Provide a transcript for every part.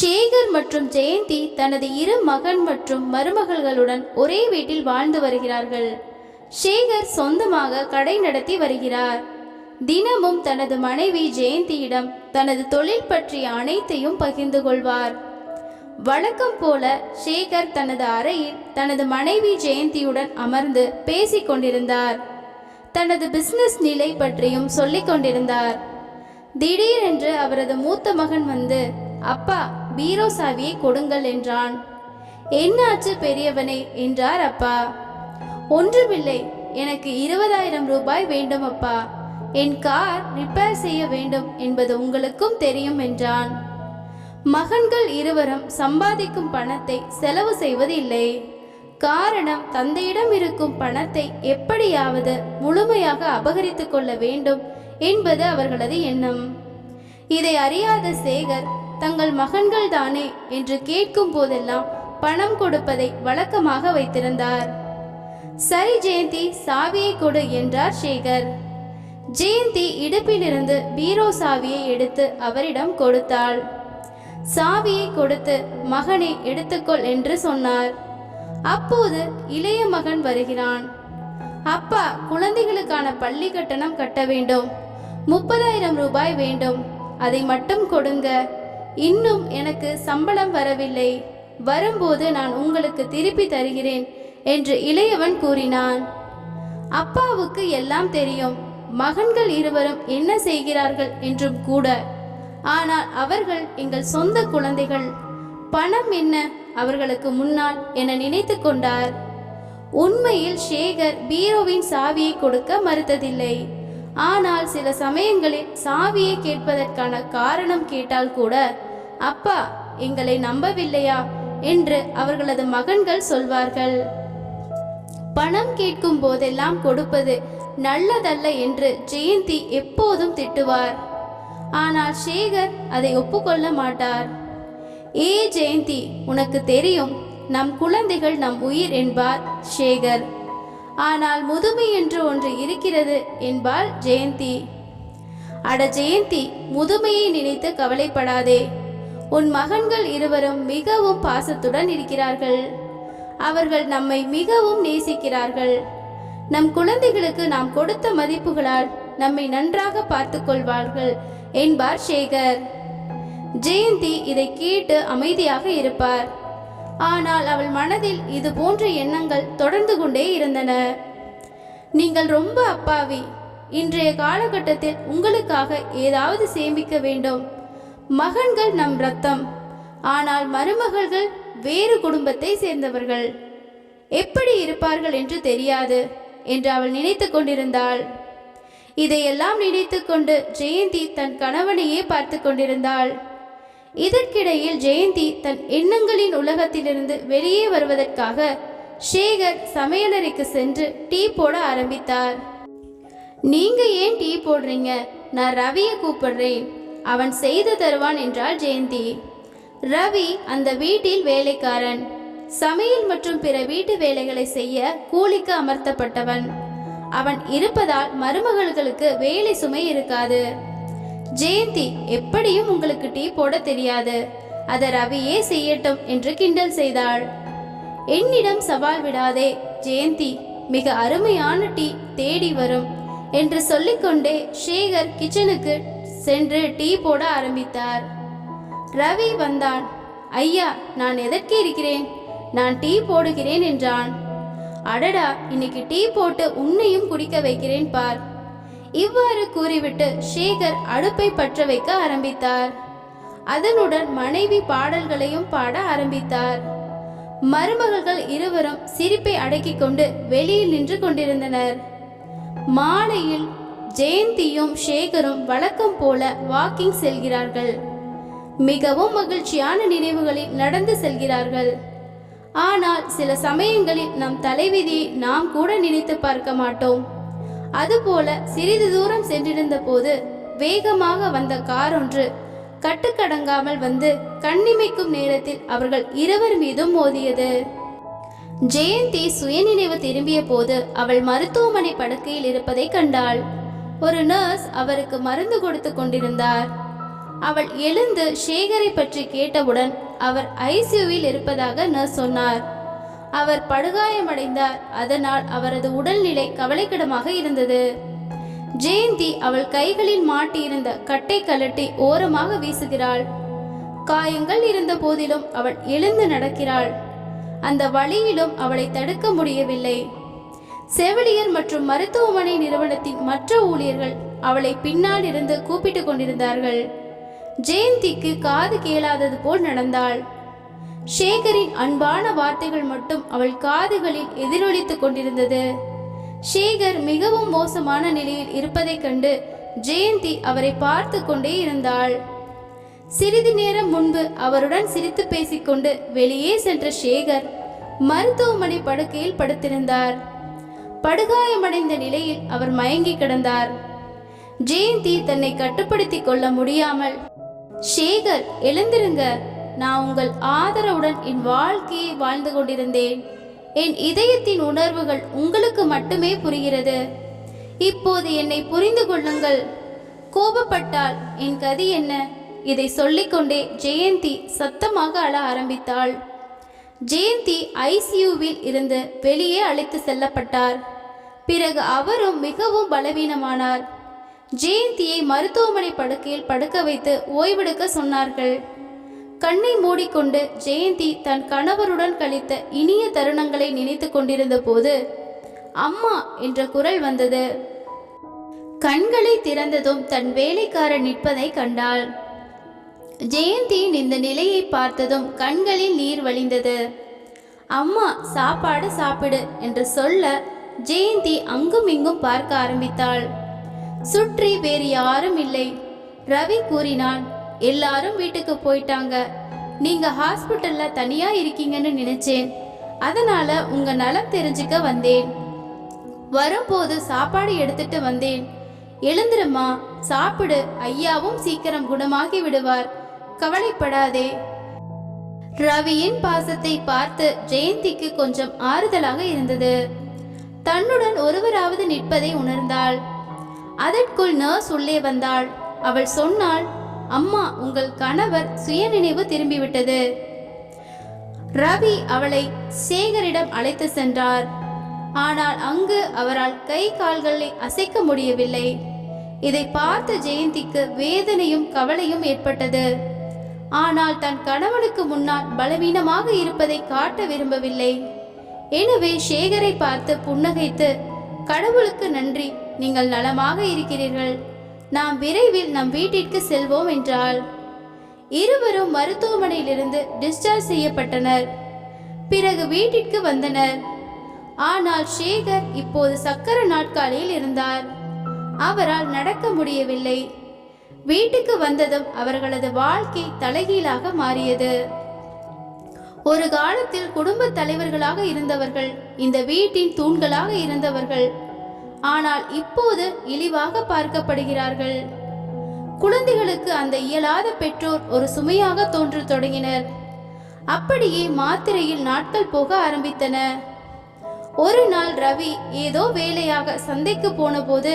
சேகர் மற்றும் ஜெயந்தி தனது இரு மகன் மற்றும் மருமகள்களுடன் ஒரே வீட்டில் வாழ்ந்து வருகிறார்கள். சேகர் சொந்தமாக கடை நடத்தி வருகிறார். தினமும் தனது மனைவி ஜெயந்தியிடம் தனது தொழில் பற்றிய அனைத்தையும் பகிர்ந்து கொள்வார். வழக்கம் போல சேகர் தனது அறையில் தனது மனைவி ஜெயந்தியுடன் அமர்ந்து பேசிக் கொண்டிருந்தார். தனது பிசினஸ் நிலை பற்றியும் சொல்லிக் கொண்டிருந்தார். திடீரென்று அவரது மூத்த மகன் வந்து அப்பா பீரோ சாவியை கொடுங்கள் என்றான். என்னாச்சு பெரியவனே? என்றார் அப்பா. ஒன்றுமில்லை. எனக்கு இருபதாயிரம் ரூபாய் வேண்டும் அப்பா. என் கார் ரிப்பேர் செய்ய வேண்டும் என்பது உங்களுக்கும் தெரியும் என்றான். மகன்கள் இருவரும் சம்பாதிக்கும் பணத்தை செலவு செய்வதில்லை. காரணம் தந்தையிடம் இருக்கும் பணத்தை எப்படியாவது முழுமையாக அபகரித்துக் கொள்ள வேண்டும் என்பது அவர்களது எண்ணம். இதை அறியாத சேகர் தங்கள் மகன்கள் தானே என்று கேட்கும் போதெல்லாம் பணம் கொடுப்பதை வழக்கமாக வைத்திருந்தார். சரி ஜெயந்தி சாவியை கொடு என்றார் சேகர். ஜெயந்தி இடுப்பிலிருந்து பீரோ சாவியை எடுத்து அவரிடம் கொடுத்தாள். சாவியை கொடுத்து மகனை எடுத்துக்கொள் என்று சொன்னார். அப்போது இளைய மகன் வருகிறான். அப்பா குழந்தைகளுக்கான பள்ளி கட்டணம் கட்ட வேண்டும். முப்பதாயிரம் ரூபாய் வேண்டும். அதை மட்டும் கொடுங்க. இன்னும் எனக்கு சம்பளம் வரவில்லை. வரும்போது நான் உங்களுக்கு திருப்பி தருகிறேன் என்று இளையவன் கூறினான். அப்பாவுக்கு எல்லாம் தெரியும் மகன்கள் இருவரும் என்ன செய்கிறார்கள் என்றும் கூட. ஆனால் அவர்கள் எங்கள் சொந்த குழந்தைகள். பணம் என்ன அவர்களுக்கு முன்னால் என நினைத்து கொண்டார். உண்மையில் சேகர் பீரோவின் சாவியை கொடுக்க மறுத்ததில்லை. ஆனால் சில சமயங்களில் சாவியை கேட்பதற்கான காரணம் கேட்டால் கூட அப்பா எங்களை நம்பவில்லையா? என்று அவர்களது மகன்கள் சொல்வார்கள். பணம் கேட்கும் போதெல்லாம் கொடுப்பது நல்லதல்ல என்று ஜெயந்தி எப்போதும் திட்டுவார். ஆனால் சேகர் அதை ஒப்புக்கொள்ள மாட்டார். ஏ ஜெயந்தி உனக்கு தெரியும் நம் குழந்தைகள் நம் உயிர் என்பார் சேகர். ஆனால் முதுமை என்று ஒன்று இருக்கிறது என்பாள் ஜெயந்தி. அட ஜெயந்தி முதுமையை நினைத்து கவலைப்படாதே. உன் மகன்கள் இருவரும் மிகவும் பாசத்துடன் இருக்கிறார்கள். அவர்கள் நம்மை மிகவும் நேசிக்கிறார்கள். நம் குழந்தைகளுக்கு நாம் கொடுத்த மதிப்புகளால் நம்மை நன்றாக பார்த்து கொள்வார்கள் என்பார் சேகர். ஜெயந்தி இதை கேட்டு அமைதியாக இருப்பார். ஆனால் அவள் மனதில் இது போன்ற எண்ணங்கள் தொடர்ந்து கொண்டே இருந்தன. நீங்கள் ரொம்ப அப்பாவி. இன்றைய காலகட்டத்தில் உங்களுக்காக ஏதாவது சேமிக்க வேண்டும். மகன்கள் நம் ரத்தம் ஆனால் மருமகள்கள் வேறு குடும்பத்தை சேர்ந்தவர்கள். எப்படி இருப்பார்கள் என்று தெரியாது என்று அவள் நினைத்து கொண்டிருந்தாள். இதையெல்லாம் நினைத்து கொண்டு ஜெயந்தி தன் கணவனையே பார்த்து கொண்டிருந்தாள். இதற்கிடையில் ஜெயந்தி தன் எண்ணங்களின் உலகத்திலிருந்து வெளியே வருவதற்காக சேகர் சமையலறைக்கு சென்று டீ போட ஆரம்பித்தார். நீங்க ஏன் டீ போடுறீங்க? நான் ரவியை கூப்பிடுறேன். அவன் செய்து தருவான் என்றாள் ஜெயந்தி. ரவி அந்த வீட்டில் வேலைக்காரன். சமையல் மற்றும் பிற வீட்டு வேலைகளை செய்ய கூலிக்கு அமர்த்தப்பட்டவன். அவன் இருப்பதால் மருமகள்களுக்கு வேலை சுமை இருக்காது. ஜெயந்தி எப்படியும் உங்களுக்கு டீ போட தெரியாது. அதை ரவியே செய்யட்டும் என்று கிண்டல் செய்தாள். என்னிடம் சவால் விடாதே ஜெயந்தி. மிக அருமையான டீ தேடி வரும் என்று சொல்லிக்கொண்டே சேகர் கிச்சனுக்கு சென்று டீ போட ஆரம்பித்தார். ரவி வந்தான். ஐயா நான் எதற்கு இருக்கிறேன்? நான் டீ போடுகிறேன் என்றான். அடடா இன்னைக்கு டீ போட்டு உன்னையும் குடிக்க வைக்கிறேன் பார். இவ்வாறு கூறிவிட்டு சேகர் அடுப்பை பற்ற வைக்க ஆரம்பித்தார். அதனுடன் மனைவி பாடல்களையும் பாட ஆரம்பித்தார். மருமகள்கள் இருவரும் சிரிப்பை அடக்கிக் கொண்டு வெளியில் நின்று கொண்டிருந்தனர். மாலையில் ஜெயந்தியும் சேகரும் வழக்கம் போல வாக்கிங் செல்கிறார்கள். மிகவும் மகிழ்ச்சியான நினைவுகளில் நடந்து செல்கிறார்கள். ஆனால் சில சமயங்களில் நம் தலைவிதியை நாம் கூட நினைத்து பார்க்க மாட்டோம். அதுபோல சிறிது தூரம் சென்றிருந்த போது வேகமாக வந்த கார் ஒன்று கட்டுக்கடங்காமல் வந்து கண்ணிமைக்கும் நேரத்தில் அவர்கள் இருவர் மீதும் மோதியது. ஜெயந்தி சுயநினைவு திரும்பிய போது அவள் மருத்துவமனை படுக்கையில் இருப்பதை கண்டாள். ஒரு நர்ஸ் அவருக்கு மருந்து கொடுத்து கொண்டிருந்தார். அவள் எழுந்து சேகரை பற்றி கேட்டவுடன் அவர் ஐசியூவில் இருப்பதாக நர்ஸ் சொன்னார். அவர் படுகாயமடைந்தார். அதனால் அவரது உடல்நிலை கவலைக்கிடமாக இருந்தது. ஜெயந்தி அவள் கைகளில் மாட்டியிருந்த கட்டை கலட்டி ஓரமாக வீசுகிறாள். காயங்கள் இருந்த போதிலும் அவள் எழுந்து நடக்கிறாள். அந்த வழியிலும் அவளை தடுக்க முடியவில்லை. செவிலியர் மற்றும் மருத்துவமனை நிறுவனத்தின் மற்ற ஊழியர்கள் அவளை பின்னால் இருந்து கூப்பிட்டு கொண்டிருந்தார்கள். ஜெயந்திக்கு காது கேளாதது போல் நடந்தாள். சேகரின் அன்பான வார்த்தைகள் மட்டும் அவள் காதுகளில் எதிரொலித்துக் கொண்டிருந்தது. சேகர் மிகவும் மோசமான நிலையில் இருப்பதைக் கண்டு ஜெயந்தி அவரை பார்த்து கொண்டே இருந்தாள். சிறிது நேரம் முன்பு அவருடன் சிரித்து பேசிக்கொண்டு வெளியே சென்ற சேகர் மருத்துவமனை படுக்கையில் படுத்திருந்தார். படுகாயமடைந்த நிலையில் அவர் மயங்கி கிடந்தார். ஜெயந்தி தன்னை கட்டுப்படுத்திக் கொள்ள முடியாமல் சேகர் எழுந்திருங்க. நான் உங்கள் ஆதரவுடன் என் வாழ்க்கையை வாழ்ந்து கொண்டிருந்தேன். என் இதயத்தின் உணர்வுகள் உங்களுக்கு மட்டுமே புரிகிறது. இப்போது என்னை புரிந்து கொள்ளுங்கள் கோபப்பட்டால் என் கதி என்ன இதை சொல்லிக்கொண்டே ஜெயந்தி சத்தமாக அழ ஆரம்பித்தாள். ஜெயந்தி ஐசியூவில் இருந்து வெளியே அழைத்து செல்லப்பட்டார். பிறகு அவரும் மிகவும் பலவீனமானார். ஜெயந்தியை மருத்துவமனை படுக்கையில் படுக்க வைத்து ஓய்வெடுக்க சொன்னார்கள். கண்ணை மூடிக்கொண்டு ஜெயந்தி தன் கணவருடன் கழித்த இனிய தருணங்களை நினைத்து கொண்டிருந்த போது அம்மா என்ற குரல் வந்தது. கண்களை திறந்ததும் தன் வேலைக்காரன் நிற்பதை கண்டாள். ஜெயந்தியின் இந்த நிலையை பார்த்ததும் கண்களில் நீர் வழிந்தது. அம்மா சாப்பாடு சாப்பிடு என்று சொல்ல ஜெயந்தி அங்கும் இங்கும் பார்க்க ஆரம்பித்தாள். சுற்றி வேறு யாரும் இல்லை. ரவி கூறினான் எல்லாரும் வீட்டுக்கு போயிட்டாங்க. நீங்க ஹாஸ்பிட்டல்ல தனியா இருக்கீங்கன்னு நினைச்சேன். அதனால உங்க நலம் தெரிஞ்சுக்க வந்தேன். வரும்போது சாப்பாடு எடுத்துட்டு வந்தேன். எழுந்துருமா சாப்பிடு. ஐயாவும் சீக்கிரம் குணமாகி விடுவார். கவலைப்படாதே. ரவியின் பாசத்தை பார்த்து ஜெயந்திக்கு கொஞ்சம் ஆறுதலாக இருந்தது. தன்னுடன் ஒருவராவது நிற்பதை உணர்ந்தாள். அதற்குள் நர்ஸ் உள்ளே வந்தாள். அவள் சொன்னாள் அம்மா உங்கள் கணவர் சுயநினைவு திரும்பிவிட்டது. ரவி அவளை சேகரிடம் அழைத்து சென்றார். ஆனால் அங்கு அவரால் கை கால்களை அசைக்க முடியவில்லை. இதை பார்த்த ஜெயந்திக்கு வேதனையும் கவலையும் ஏற்பட்டது. ஆனால் தன் கணவனுக்கு முன்னால் பலவீனமாக இருப்பதை காட்ட விரும்பவில்லை. எனவே சேகரை பார்த்து புன்னகைத்து கடவுளுக்கு நன்றி நீங்கள் நலமாக இருக்கிறீர்கள். நாம் விரைவில் நம் வீட்டிற்கு செல்வோம் என்றாள். இருவரும் மருத்துவமனையிலிருந்து டிஸ்சார்ஜ் செய்யப்பட்டனர். பிறகு வீட்டிற்கு வந்தனர். ஆனால் சேகர் இப்போது சக்கர நாட்காலியில் இருந்தார். அவரால் நடக்க முடியவில்லை. வீட்டுக்கு வந்ததும் அவர்களது வாழ்க்கை தலைகீழாக மாறியது. ஒரு காலத்தில் குடும்ப தலைவர்களாக இருந்தவர்கள் இந்த வீட்டின் தூண்களாக இருந்தவர்கள். ஆனால் இப்போது இழிவாக பார்க்கப்படுகிறார்கள். குழந்தைகளுக்கு அந்த இயலாத பெற்றோர் ஒரு சுமையாக தோன்றத் தொடங்கினர். அப்படியே மாத்திரையில் நாட்கள் போக ஆரம்பித்தன. ஒரு நாள் ரவி ஏதோ வேலையாக சந்தைக்கு போனபோது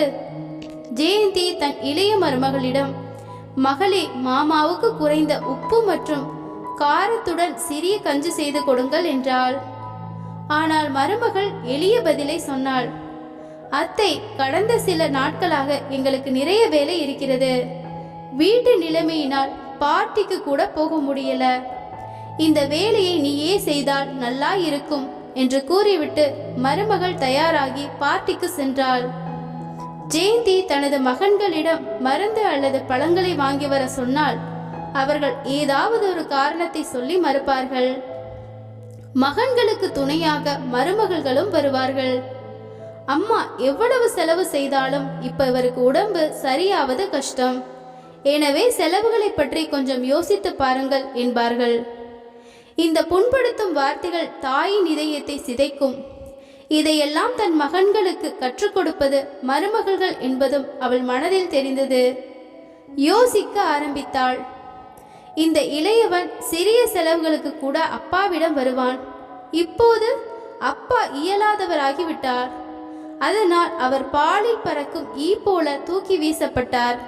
ஜெயந்தி தன் இளைய மருமகளிடம் மகளே மாமாவுக்கு குறைந்த உப்பு மற்றும் காரத்துடன் சிறிய கஞ்சி செய்து கொடுங்கள் என்றாள். ஆனால் மருமகள் எளிய பதிலை சொன்னாள். அத்தை கடந்த சில நாட்களாக எங்களுக்கு நிறைய வேலை இருக்கிறது. வீட்டு நிலைமையினால் பார்ட்டிக்கு கூட போக முடியல. இந்த வேலையை நீயே செய்தால் நல்லா இருக்கும் என்று கூறிவிட்டு மருமகள் தயாராகி பார்ட்டிக்கு சென்றாள். ஜெயந்தி தனது மகன்களிடம் மருந்து அல்லது பழங்களை வாங்கி வர சொன்னால் அவர்கள் ஏதாவது ஒரு காரணத்தை சொல்லி மறுப்பார்கள். மகன்களுக்கு துணையாக மருமகள்களும் வருவார்கள். அம்மா எவ்வளவு செலவு செய்தாலும் இப்ப இவருக்கு உடம்பு சரியாவது கஷ்டம். எனவே செலவுகளை பற்றி கொஞ்சம் யோசித்து பாருங்கள் என்பார்கள். இந்த புண்படுத்தும் வார்த்தைகள் தாயின் இதயத்தை சிதைக்கும். இதையெல்லாம் தன் மகன்களுக்கு கற்றுக் கொடுப்பது மருமகள்கள் என்பதும் அவள் மனதில் தெரிந்தது. யோசிக்க ஆரம்பித்தாள். இந்த இளையவன் சிறிய செலவுகளுக்கு கூட அப்பாவிடம் வருவான். இப்போது அப்பா இயலாதவராகிவிட்டார். அதனால் அவர் பாலில் பறக்கும் ஈ போல தூக்கி வீசப்பட்டார்.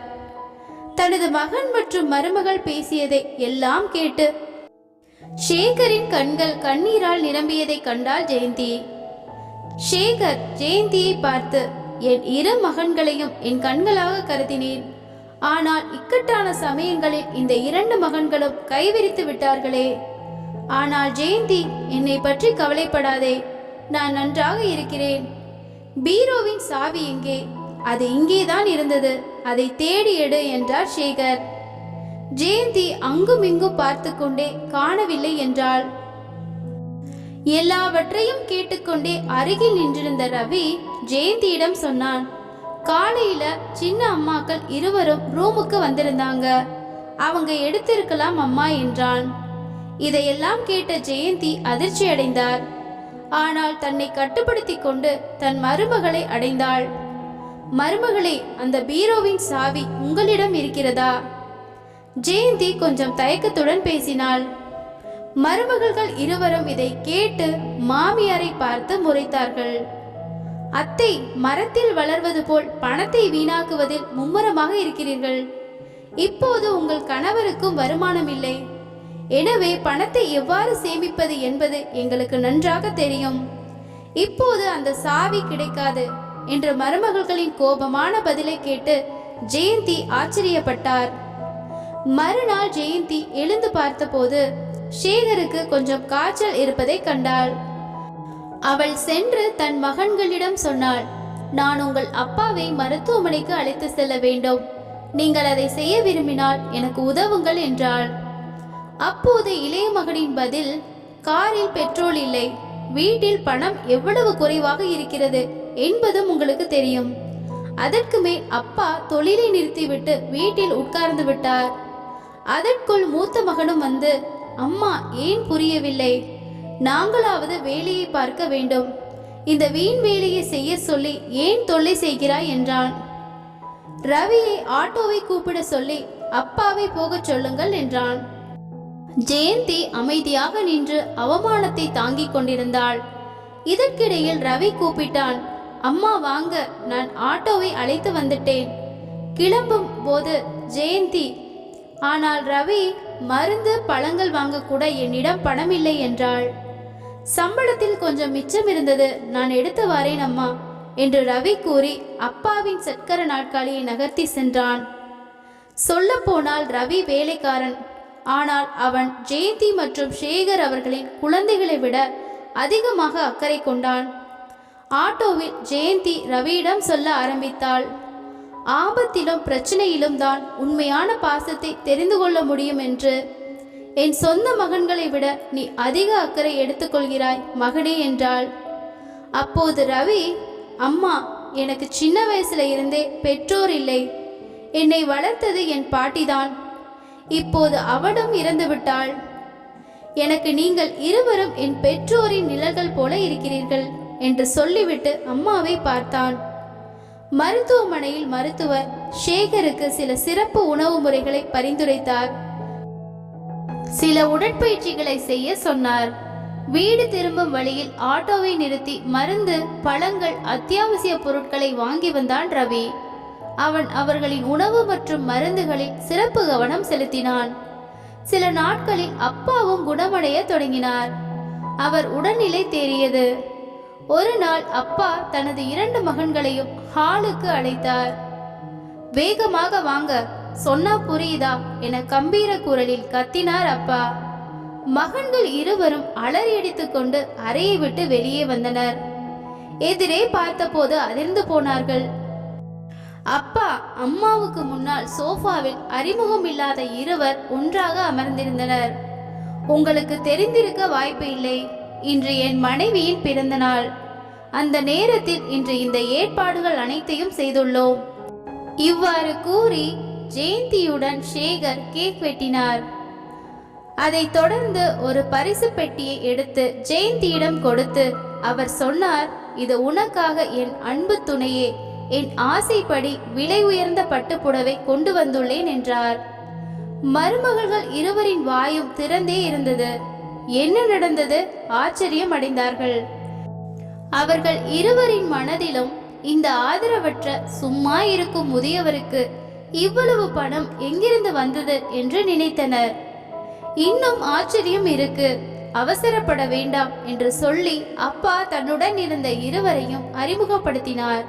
தனது மகன் மற்றும் மருமகள் பேசியதை எல்லாம் கேட்டு சேகரின் கண்கள் கண்ணீரால் நிரம்பியதை கண்டாள் ஜெயந்தி. சேகர் ஜெயந்தியை பார்த்து என் இரு மகன்களையும் என் கண்களாக கருதினேன். ஆனால் இக்கட்டான சமயங்களில் இந்த இரண்டு மகன்களும் கைவிரித்து விட்டார்களே. ஆனால் ஜெயந்தி என்னை பற்றி கவலைப்படாதே நான் நன்றாக இருக்கிறேன். பீரோவின் சாவி எங்கே? அது இங்கேதான் இருந்தது. அதை தேடி எடு என்றார் சேகர். ஜெயந்தி அங்கும் இங்கும் பார்த்து கொண்டே காணவில்லை என்றாள். எல்லாவற்றையும் கேட்டுக்கொண்டே அருகில் நின்றிருந்த ரவி ஜெயந்தியிடம் சொன்னான் காலையில சின்ன அம்மாக்கள் இருவரும் ரூமுக்கு வந்திருந்தாங்க. அவங்க எடுத்திருக்கலாம் அம்மா என்றான். இதையெல்லாம் கேட்ட ஜெயந்தி அதிர்ச்சி அடைந்தார். ஆனால் தன்னை கட்டுப்படுத்தி கொண்டு தன் மருமகளை அடைந்தாள். மருமகளே அந்த பீரோவின் சாவி உங்களிடம் இருக்கிறதா? ஜெயந்தி கொஞ்சம் தயக்கத்துடன் பேசினாள். மருமகள்கள் இருவரும் இதை கேட்டு மாமியாரை பார்த்து முறைத்தார்கள். அத்தை மரத்தில் வளர்வது போல் பணத்தை வீணாக்குவதில் மும்முரமாக இருக்கிறீர்கள். இப்போது உங்கள் கணவருக்கும் வருமானம் இல்லை எனவே பணத்தை எவ்வாறு சேமிப்பது என்பது எங்களுக்கு நன்றாக தெரியும். இப்போது அந்த சாவி கிடைக்காது என்ற மருமகள்களின் கோபமான பதிலை கேட்டு ஜெயந்தி ஆச்சரியப்பட்டார். மறுநாள் ஜெயந்தி எழுந்து பார்த்தபோது சேகருக்கு கொஞ்சம் காய்ச்சல் இருப்பதை கண்டாள். அவள் சென்று தன் மகன்களிடம் சொன்னாள் நான் உங்கள் அப்பாவை மருத்துவமனைக்கு அழைத்து செல்ல வேண்டும். நீங்கள் அதை செய்ய விரும்பினால் எனக்கு உதவுங்கள் என்றாள். அப்போது இளைய மகனின் பதில் காரில் பெட்ரோல் இல்லை. வீட்டில் பணம் எவ்வளவு குறைவாக இருக்கிறது என்பதும் உங்களுக்கு தெரியும். அதற்கு மேல் அப்பா தொழிலை நிறுத்திவிட்டு வீட்டில் உட்கார்ந்து விட்டார். அதற்குள் மூத்த மகனும் வந்து அம்மா ஏன் புரியவில்லை? நாங்களாவது வேலையை பார்க்க வேண்டும். இந்த வீண் வேலையை செய்ய சொல்லி ஏன் தொல்லை செய்கிறாய் என்றான். ரவியை ஆட்டோவை கூப்பிட சொல்லி அப்பாவை போகச் சொல்லுங்கள் என்றான். ஜெயந்தி அமைதியாக நின்று அவமானத்தை தாங்கிக் கொண்டிருந்தாள். இதற்கிடையில் ரவி கூப்பிட்டான் அம்மா வாங்க நான் ஆட்டோவை அழைத்து வந்துட்டேன். கிளம்பும் போது ஜெயந்தி ஆனால் ரவி மருந்து பழங்கள் வாங்க கூட என்னிடம் பணம் இல்லை என்றாள். சம்பளத்தில் கொஞ்சம் மிச்சம் இருந்தது. நான் எடுத்து வரேன் அம்மா என்று ரவி கூறி அப்பாவின் சக்கர நாட்காலியை நகர்த்தி சென்றான். சொல்லப்போனால் ரவி வேலைக்காரன். ஆனால் அவன் ஜெயந்தி மற்றும் சேகர் அவர்களின் குழந்தைகளை விட அதிகமாக அக்கறை கொண்டான். ஆட்டோவில் ஜெயந்தி ரவியிடம் சொல்ல ஆரம்பித்தாள். ஆபத்திலும் பிரச்சனையிலும் தான் உண்மையான பாசத்தை தெரிந்து கொள்ள முடியும் என்று என் சொந்த மகன்களை விட நீ அதிக அக்கறை எடுத்துக்கொள்கிறாய் மகனே என்றாள். அப்போது ரவி அம்மா எனக்கு சின்ன வயசுல இருந்தே பெற்றோர் இல்லை. என்னை வளர்த்தது என் பாட்டிதான். இப்போது அவளும் இறந்து விட்டாள். எனக்கு நீங்கள் இருவரும் என் பெற்றோரின் நிழல்கள் போல இருக்கிறீர்கள் என்று சொல்லிவிட்டு அம்மாவை பார்த்தான் மருத்துவமனையில் மருத்துவர் சேகருக்கு சில சிறப்பு உணவு முறைகளை பரிந்துரைத்தார். சில உடற்பயிற்சிகளை செய்ய சொன்னார். வீடு திரும்பும் வழியில் ஆட்டோவை நிறுத்தி மருந்து பழங்கள் அத்தியாவசிய பொருட்களை வாங்கி வந்தான் ரவி. அவன் அவர்களின் உணவு மற்றும் மருந்துகளில் சிறப்பு கவனம் செலுத்தினான். சில நாட்களில் அப்பாவும் குணமடைய தொடங்கினார். அவர் உடல்நிலை தேறியது. ஒரு நாள் அப்பா தனது இரண்டு மகன்களையும் ஹாலுக்கு அழைத்தார். வேகமாக வாங்க சொன்னா புரியுதா? என கம்பீர குரலில் கத்தினார் அப்பா. மகன்கள் இருவரும் அலறியடித்துக் கொண்டு அறையை விட்டு வெளியே வந்தனர். எதிரே பார்த்தபோது அதிர்ந்து போனார்கள். அப்பா அம்மாவுக்கு முன்னால் சோஃபாவில் அறிமுகம் இல்லாத இருவர் ஒன்றாக அமர்ந்திருந்தனர். உங்களுக்கு தெரிந்திருக்க வாய்ப்பு இல்லை. இன்று என் மனைவியின் பிறந்த நாள். அந்த நேரத்தில் இன்று இந்த ஏற்பாடுகள் அனைத்தையும் செய்துள்ளோம். இவ்வாறு கூறி ஜெயந்தியுடன் சேகர் கேக் வெட்டினார். அதைத் தொடர்ந்து ஒரு பரிசு பெட்டியை எடுத்து ஜெயந்தியிடம் கொடுத்து அவர் சொன்னார் இது உனக்காக என் அன்பு துணையே. என் ஆசைப்படி விலை உயர்ந்த பட்டுப்புடவை கொண்டு வந்துள்ளேன் என்றார். மருமகள்கள் இருவரின் வாயும் திறந்தே இருந்தது. என்ன நடந்தது? ஆச்சரியம் அடைந்தார்கள். அவர்கள் இருவரின் மனதிலும் இந்த ஆதரவற்ற சும்மா இருக்கும் முதியவருக்கு இவ்வளவு பணம் எங்கிருந்து வந்தது என்று நினைத்தனர். இன்னும் ஆச்சரியம் இருக்கு. அவசரப்பட வேண்டாம் என்று சொல்லி அப்பா தன்னுடன் இருந்த இருவரையும் அறிமுகப்படுத்தினார்.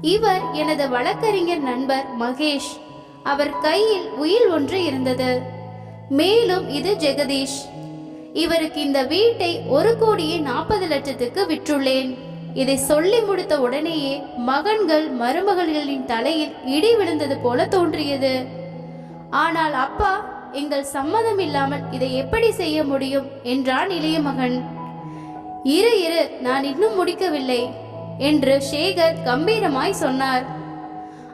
இவர் எனது வழக்கறிஞர் நண்பர் மகேஷ். அவர் கையில் உயில் ஒன்று இருந்தது. மேலும் இது ஜெகதீஷ். இவருக்கு இந்த வீட்டை ஒரு கோடியே நாற்பது லட்சத்துக்கு விற்றுள்ளேன். இதை சொல்லி முடித்த உடனேயே மகன்கள் மருமகள்களின் தலையில் இடி விழுந்தது போல தோன்றியது. ஆனால் அப்பா எங்கள் சம்மதம் இல்லாமல் இதை எப்படி செய்ய முடியும்? என்றான் இளைய மகன். இரு இரு நான் இன்னும் முடிக்கவில்லை என்று சேகர் கம்பீரமாய் சொன்னார்.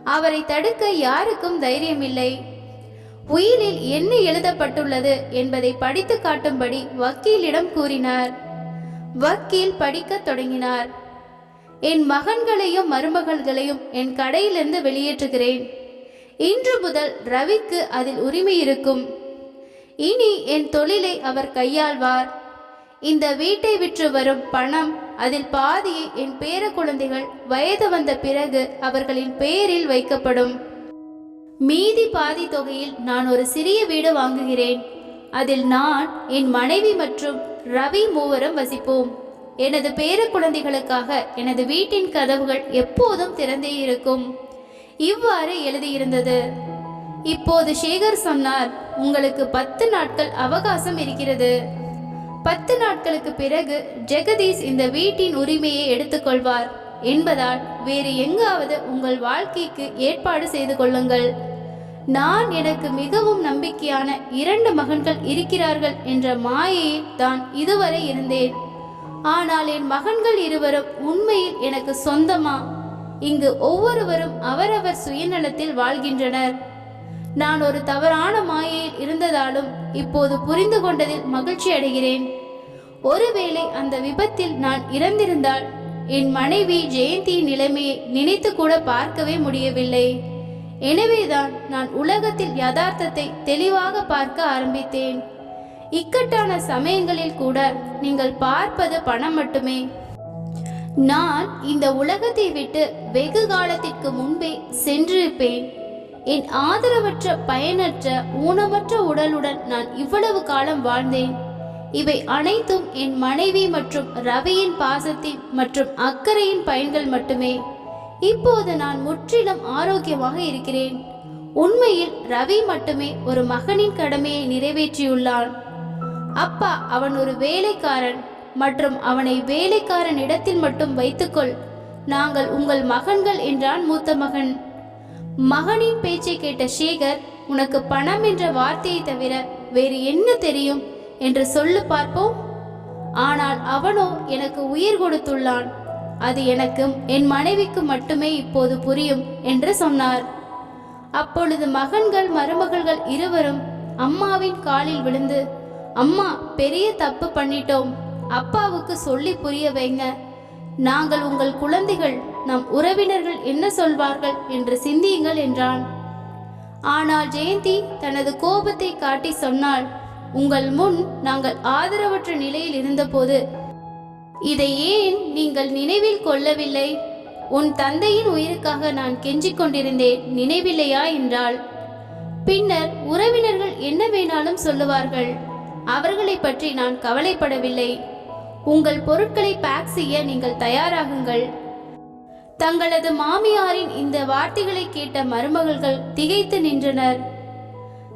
அவரை தடுக்க யாருக்கும் தைரியமில்லை. உயிலில் என்ன எழுதப்பட்டுள்ளது என்பதை படித்து காட்டும்படி வக்கீலிடம் கூறினார். வக்கீல் படிக்கத் தொடங்கினார். என் மகன்களையும் மருமகள்களையும் என் கடையிலிருந்து வெளியேற்றுகிறேன். இன்று முதல் ரவிக்கு அதில் உரிமை இருக்கும். இனி என் தொழிலை அவர் கையாள்வார். இந்த வீட்டை விற்று வரும் பணம் அதில் பாதியை என் பேர குழந்தைகள் வயது வந்த பிறகு அவர்களின் பெயரில் வைக்கப்படும். மீதி பாதி தொகையில் நான் ஒரு சிறிய வீடு வாங்குகிறேன். அதில் நான் என் மனைவி மற்றும் ரவி மூவரும் வசிப்போம். எனது பேர குழந்தைகளுக்காக எனது வீட்டின் கதவுகள் எப்போதும் திறந்தே இருக்கும். இவ்வாறு எழுதியிருந்தது. இப்போது சேகர் சொன்னார் உங்களுக்கு பத்து நாட்கள் அவகாசம் இருக்கிறது. பத்து நாட்களுக்கு பிறகு ஜெகதீஷ் இந்த வீட்டின் உரிமையை எடுத்துக்கொள்வார் என்பதால் வேறு எங்காவது உங்கள் வாழ்க்கைக்கு ஏற்பாடு செய்து கொள்ளுங்கள். நான் எனக்கு மிகவும் நம்பிக்கையான இரண்டு மகன்கள் இருக்கிறார்கள் என்ற மாயையில் தான் இதுவரை இருந்தேன். ஆனால் என் மகன்கள் இருவரும் உண்மையில் எனக்கு சொந்தமா? இங்கு ஒவ்வொருவரும் அவரவர் சுயநலத்தில் வாழ்கின்றனர். நான் ஒரு தவறான மாயையில் இருந்ததாலும் இப்போது புரிந்து கொண்டதில் மகிழ்ச்சி அடைகிறேன். ஒருவேளை அந்த விபத்தில் நான் இறந்திருந்தால் என் மனைவி ஜெயந்தியின் நிலைமையை நினைத்து கூட பார்க்கவே முடியவில்லை. எனவேதான் நான் உலகத்தில் யதார்த்தத்தை தெளிவாக பார்க்க ஆரம்பித்தேன். இக்கட்டான சமயங்களில் கூட நீங்கள் பார்ப்பது பணம் மட்டுமே. நான் இந்த உலகத்தை விட்டு வெகு காலத்திற்கு முன்பே சென்றிருப்பேன். என் ஆதரவற்ற பயனற்ற ஊனமற்ற உடலுடன் நான் இவ்வளவு காலம் வாழ்ந்தேன். இவை அனைத்தும் என் மனைவி மற்றும் ரவியின் பாசத்தின் மற்றும் அக்கறையின் பயன்கள் மட்டுமே. இப்போது நான் முற்றிலும் ஆரோக்கியமாக இருக்கிறேன். உண்மையில் ரவி மட்டுமே ஒரு மகனின் கடமையை நிறைவேற்றியுள்ளான். அப்பா அவன் ஒரு வேலைக்காரன் மற்றும் அவனை வேலைக்காரன் இடத்தில் மட்டும் வைத்துக்கொள். நாங்கள் உங்கள் மகன்கள் என்றான் மூத்த மகன். மகனின் பேச்சை கேட்ட சேகர் உனக்கு பணம் என்ற வார்த்தையை தவிர வேறு என்ன தெரியும்? என்று சொல்லு பார்ப்போம். ஆனால் அவனோ எனக்கு உயிர் கொடுத்துள்ளான். அது எனக்கும் என் மனைவிக்கு மட்டுமே இப்போது புரியும் என்று சொன்னார். அப்பொழுது மகன்கள் மருமகள்கள் இருவரும் அம்மாவின் காலில் விழுந்து அம்மா பெரிய தப்பு பண்ணிட்டோம். அப்பாவுக்கு சொல்லி புரிய வைங்க. நாங்கள் உங்கள் குழந்தைகள் நம் உறவினர்கள் என்ன சொல்வார்கள் என்று சிந்தியுங்கள் என்றான். ஆனால் ஜெயந்தி தனது கோபத்தை காட்டி சொன்னாள் உங்கள் முன் நாங்கள் ஆதரவற்ற நிலையில் இருந்தபோது இதை ஏன் நீங்கள் நினைவில் கொள்ளவில்லை? உன் தந்தையின் உயிருக்காக நான் கெஞ்சிக் கொண்டிருந்தேன் நினைவில்லையா? என்றாள். பின்னர் உறவினர்கள் என்ன வேணாலும் சொல்லுவார்கள். அவர்களை பற்றி நான் கவலைப்படவில்லை. உங்கள் பொருட்களை பேக் செய்ய நீங்கள் தயாராகுங்கள். தங்களது மாமியாரின் இந்த வார்த்தைகளை கேட்ட மருமகள்கள் திகைத்து நின்றனர்.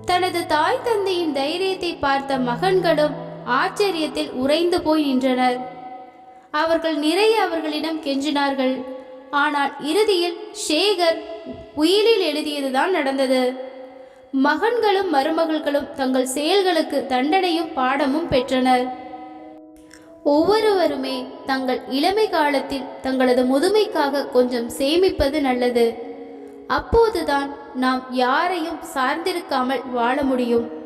தனது தாய் தந்தையின் தைரியத்தை பார்த்த மகன்களும் ஆச்சரியத்தில் உறைந்து போய் நின்றனர். அவர்கள் நிறைய அவர்களிடம் கெஞ்சினார்கள். ஆனால் இறுதியில் சேகர் உயிலில் எழுதியதுதான் நடந்தது. மகன்களும் மருமகள்களும் தங்கள் செயல்களுக்கு தண்டனையும் பாடமும் பெற்றனர். ஒவ்வொருவருமே தங்கள் இளமை காலத்தில் தங்களது முதுமைக்காக கொஞ்சம் சேமிப்பது நல்லது. அப்போதுதான் நாம் யாரையும் சார்ந்திருக்காமல் வாழ முடியும்.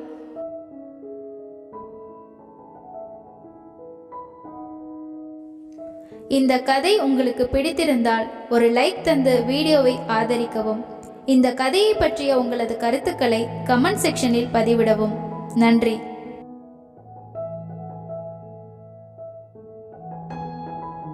இந்த கதை உங்களுக்கு பிடித்திருந்தால் ஒரு லைக் தந்து வீடியோவை ஆதரிக்கவும். இந்த கதையை பற்றிய உங்களது கருத்துக்களை கமெண்ட் செக்ஷனில் பதிவிடவும். நன்றி.